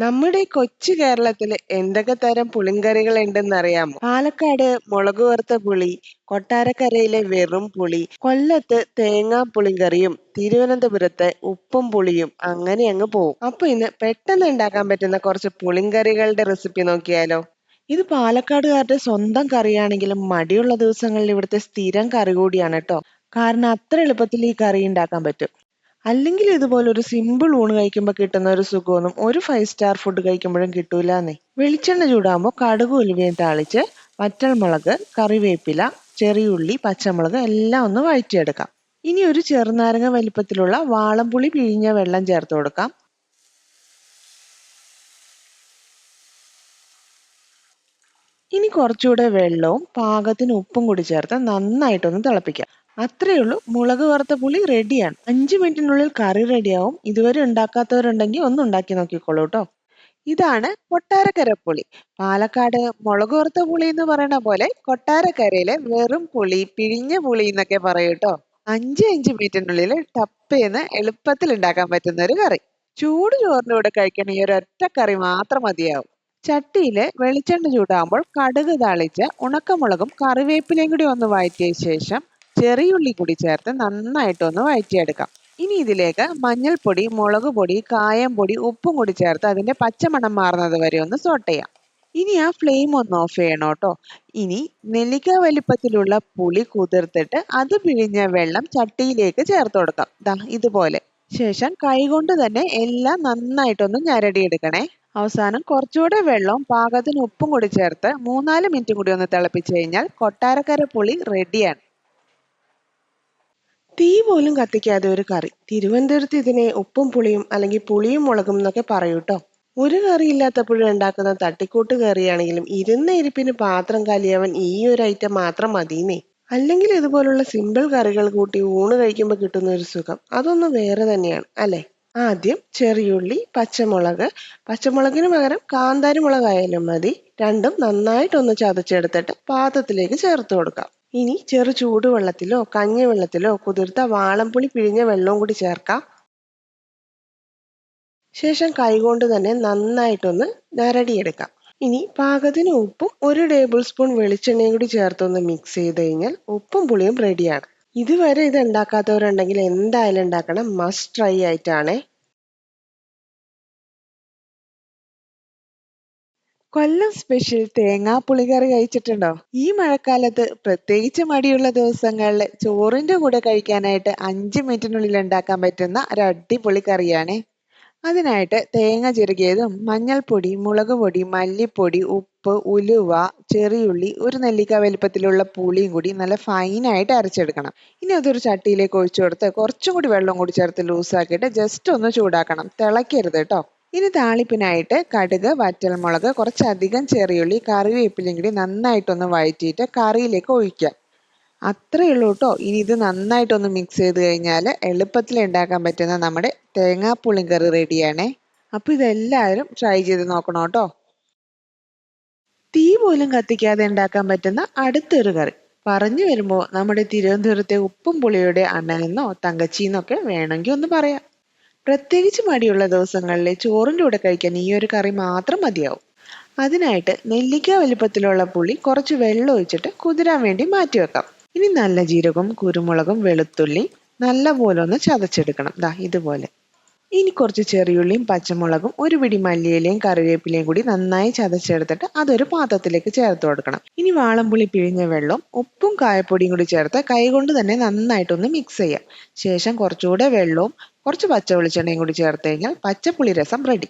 നമ്മുടെ കൊച്ചു കേരളത്തിൽ എന്തൊക്കെ തരം പുളിങ്കറികൾ ഉണ്ടെന്നറിയാമോ? പാലക്കാട് മുളക് വറുത്ത പുളി, കൊട്ടാരക്കരയിലെ വെറും പുളി, കൊല്ലത്ത് തേങ്ങാ പുളിങ്കറിയും, തിരുവനന്തപുരത്തെ ഉപ്പും പുളിയും അങ്ങനെ അങ്ങ് പോവും. അപ്പൊ ഇന്ന് പെട്ടെന്ന് ഉണ്ടാക്കാൻ പറ്റുന്ന കുറച്ച് പുളിങ്കറികളുടെ റെസിപ്പി നോക്കിയാലോ? ഇത് പാലക്കാടുകാരുടെ സ്വന്തം കറിയാണെങ്കിലും മടിയുള്ള ദിവസങ്ങളിൽ ഇവിടുത്തെ സ്ഥിരം കറി കൂടിയാണ് കേട്ടോ. കാരണം അത്ര എളുപ്പത്തിൽ ഈ കറി ഉണ്ടാക്കാൻ പറ്റും. അല്ലെങ്കിൽ ഇതുപോലെ ഒരു സിമ്പിൾ ഊണ് കഴിക്കുമ്പോൾ കിട്ടുന്ന ഒരു സുഖമൊന്നും ഒരു ഫൈവ് സ്റ്റാർ ഫുഡ് കഴിക്കുമ്പോഴും കിട്ടൂലെന്നേ. വെളിച്ചെണ്ണ ചൂടാകുമ്പോൾ കടുക് ഉലുവയും താളിച്ച് വറ്റൽമുളക്, കറിവേപ്പില, ചെറിയുള്ളി, പച്ചമുളക് എല്ലാം ഒന്ന് വഴറ്റിയെടുക്കാം. ഇനി ഒരു ചെറുനാരങ്ങ വലിപ്പത്തിലുള്ള വാളംപുളി പിഴിഞ്ഞ വെള്ളം ചേർത്ത് കൊടുക്കാം. ഇനി കുറച്ചുകൂടെ വെള്ളവും പാകത്തിന് ഉപ്പും കൂടി ചേർത്ത് നന്നായിട്ടൊന്ന് തിളപ്പിക്കാം. അത്രയേ ഉള്ളൂ മുളക് വറുത്ത പുളി റെഡിയാണ്. അഞ്ച് മിനിറ്റിനുള്ളിൽ കറി റെഡിയാവും. ഇതുവരെ ഉണ്ടാക്കാത്തവരുണ്ടെങ്കിൽ ഒന്ന് ഉണ്ടാക്കി നോക്കിക്കോളൂ കേട്ടോ. ഇതാണ് കൊട്ടാരക്കര പുളി. പാലക്കാട് മുളക് വറുത്ത പുളി എന്ന് പറയണ പോലെ കൊട്ടാരക്കരയിലെ വെറും പുളി, പിഴിഞ്ഞ പുളി എന്നൊക്കെ പറയും കേട്ടോ അഞ്ച് അഞ്ച് മിനിറ്റിനുള്ളിൽ ടപ്പേന്ന് എളുപ്പത്തിൽ ഉണ്ടാക്കാൻ പറ്റുന്ന ഒരു കറി. ചൂട് ചോറിന്റെ കൂടെ കഴിക്കണ ഈ ഒരൊറ്റ കറി മാത്രം മതിയാവും. ചട്ടിയിൽ വെളിച്ചെണ്ണ ചൂടാകുമ്പോൾ കടുക് താളിച്ച് ഉണക്കമുളകും കറിവേപ്പിലയും കൂടി ഒന്ന് വഴറ്റിയ ശേഷം ചെറിയുള്ളി കൂടി ചേർത്ത് നന്നായിട്ടൊന്ന് വഴറ്റിയെടുക്കാം. ഇനി ഇതിലേക്ക് മഞ്ഞൾപ്പൊടി, മുളക് പൊടി, കായം പൊടി, ഉപ്പും കൂടി ചേർത്ത് അതിന്റെ പച്ചമണം മാറുന്നത് വരെ ഒന്ന് സോട്ട് ചെയ്യാം. ഇനി ആ ഫ്ലെയിം ഒന്ന് ഓഫ് ചെയ്യണം കേട്ടോ. ഇനി നെല്ലിക്ക വലിപ്പത്തിലുള്ള പുളി കുതിർത്തിട്ട് അത് പിഴിഞ്ഞ വെള്ളം ചട്ടിയിലേക്ക് ചേർത്ത് കൊടുക്കാം. ദാ ഇതുപോലെ. ശേഷം കൈകൊണ്ട് തന്നെ എല്ലാം നന്നായിട്ടൊന്ന് ഞരടിയെടുക്കണേ. അവസാനം കുറച്ചുകൂടെ വെള്ളവും പാകത്തിന് ഉപ്പും കൂടി ചേർത്ത് മൂന്നാൽ മിനിറ്റും കൂടി ഒന്ന് തിളപ്പിച്ചു കഴിഞ്ഞാൽ കൊട്ടാരക്കര പുളി റെഡിയാണ്. തീ പോലും കത്തിക്കാതെ ഒരു കറി. തിരുവനന്തപുരത്ത് ഇതിനെ ഉപ്പും പുളിയും അല്ലെങ്കിൽ പുളിയും മുളകും എന്നൊക്കെ പറയൂട്ടോ. ഒരു കറി ഇല്ലാത്തപ്പോഴും ഉണ്ടാക്കുന്ന തട്ടിക്കൂട്ട് കറിയാണെങ്കിലും ഇരുന്ന ഇരിപ്പിന് പാത്രം കലിയവൻ ഈ ഒരു ഐറ്റം മാത്രം മതിയെന്നേ അല്ലെങ്കിൽ ഇതുപോലുള്ള സിമ്പിൾ കറികൾ കൂട്ടി ഊണ് കഴിക്കുമ്പോൾ കിട്ടുന്ന ഒരു സുഖം അതൊന്ന് വേറെ തന്നെയാണ് അല്ലേ? ആദ്യം ചെറിയുള്ളി, പച്ചമുളക്, പച്ചമുളകിന് പകരം കാന്താരി മുളകായാലും മതി. രണ്ടും നന്നായിട്ടൊന്ന് ചതച്ചെടുത്തിട്ട് പാത്രത്തിലേക്ക് ചേർത്ത് കൊടുക്കാം. ഇനി ചെറു ചൂടുവെള്ളത്തിലോ കഞ്ഞിവെള്ളത്തിലോ കുതിർത്ത വാളംപുളി പിഴിഞ്ഞ വെള്ളവും കൂടി ചേർക്കാം. ശേഷം കൈകൊണ്ട് തന്നെ നന്നായിട്ടൊന്ന് ഞരടിയെടുക്കാം. ഇനി പാകത്തിന് ഉപ്പും ഒരു ടേബിൾ സ്പൂൺ വെളിച്ചെണ്ണയും കൂടി ചേർത്തൊന്ന് മിക്സ് ചെയ്ത് കഴിഞ്ഞാൽ ഉപ്പും പുളിയും റെഡിയാണ്. ഇതുവരെ ഇത് ഉണ്ടാക്കാത്തവരുണ്ടെങ്കിൽ എന്തായാലും ഉണ്ടാക്കണം. മസ്റ്റ് ട്രൈ ആയിട്ടാണേ. കൊല്ലം സ്പെഷ്യൽ തേങ്ങാ പുളിക്കറി കഴിച്ചിട്ടുണ്ടോ? ഈ മഴക്കാലത്ത് പ്രത്യേകിച്ച് മടിയുള്ള ദിവസങ്ങളിൽ ചോറിന്റെ കൂടെ കഴിക്കാനായിട്ട് അഞ്ച് മിനിറ്റിനുള്ളിൽ ഉണ്ടാക്കാൻ പറ്റുന്ന ഒരു അടിപൊളി കറിയാണ് അതിനായിട്ട് തേങ്ങ ചിരകിയതും മഞ്ഞൾപ്പൊടി, മുളക് പൊടി, മല്ലിപ്പൊടി, ഉപ്പ്, ഉലുവ, ചെറിയുള്ളി, ഒരു നെല്ലിക്ക വലിപ്പത്തിലുള്ള പുളിയും കൂടി നല്ല ഫൈനായിട്ട് അരച്ചെടുക്കണം. ഇനി അതൊരു ചട്ടിയിലേക്ക് ഒഴിച്ചു കൊടുത്ത് കുറച്ചും കൂടി വെള്ളം കൂടി ചേർത്ത് ലൂസാക്കിയിട്ട് ജസ്റ്റ് ഒന്ന് ചൂടാക്കണം. തിളയ്ക്കരുത് കേട്ടോ. ഇനി താളിപ്പിനായിട്ട് കടുക്, വറ്റൽമുളക്, കുറച്ചധികം ചെറിയുള്ളി, കറിവേപ്പിലയും കൂടി നന്നായിട്ടൊന്ന് വഴറ്റിയിട്ട് കറിയിലേക്ക് ഒഴിക്കുക. അത്രയേ ഉള്ളൂ കേട്ടോ. ഇനി ഇത് നന്നായിട്ടൊന്ന് മിക്സ് ചെയ്ത് കഴിഞ്ഞാൽ എളുപ്പത്തിൽ ഉണ്ടാക്കാൻ പറ്റുന്ന നമ്മുടെ തേങ്ങാ കറി റെഡിയാണേ. അപ്പോൾ ഇതെല്ലാവരും ട്രൈ ചെയ്ത് നോക്കണം കേട്ടോ. തീ പോലും കത്തിക്കാതെ ഉണ്ടാക്കാൻ പറ്റുന്ന അടുത്തൊരു കറി. പറഞ്ഞു വരുമ്പോൾ നമ്മുടെ തിരുവനന്തപുരത്തെ ഉപ്പും പുളിയുടെ അണ്ണനെന്നോ തങ്കച്ചിന്നൊക്കെ വേണമെങ്കിൽ ഒന്ന് പറയാം. പ്രത്യേകിച്ച് മടിയുള്ള ദിവസങ്ങളിലെ ചോറിന്റെ കൂടെ കഴിക്കാൻ ഈ ഒരു കറി മാത്രം മതിയാവും. അതിനായിട്ട് നെല്ലിക്ക വലിപ്പത്തിലുള്ള പുളി കുറച്ച് വെള്ളം ഒഴിച്ചിട്ട് കുതിരാൻ വേണ്ടി മാറ്റി വെക്കാം ഇനി നല്ല ജീരകവും കുരുമുളകും വെളുത്തുള്ളി നല്ലപോലെ ഒന്ന് ചതച്ചെടുക്കണം. ദാ ഇതുപോലെ. ഇനി കുറച്ച് ചെറിയുള്ളിയും പച്ചമുളകും ഒരു പിടി മല്ലിയിലയും കറിവേപ്പിലയും കൂടി നന്നായി ചതച്ചെടുത്തിട്ട് അതൊരു പാത്രത്തിലേക്ക് ചേർത്ത് കൊടുക്കണം. ഇനി വാളംപുളി പിഴിഞ്ഞ വെള്ളവും ഉപ്പും കായപ്പൊടിയും കൂടി ചേർത്ത് കൈകൊണ്ട് തന്നെ നന്നായിട്ടൊന്ന് മിക്സ് ചെയ്യാം. ശേഷം കുറച്ചുകൂടെ വെള്ളവും കുറച്ച് പച്ച വെളിച്ചെണ്ണയും കൂടി ചേർത്ത് കഴിഞ്ഞാൽ പച്ചപ്പുളി രസം റെഡി.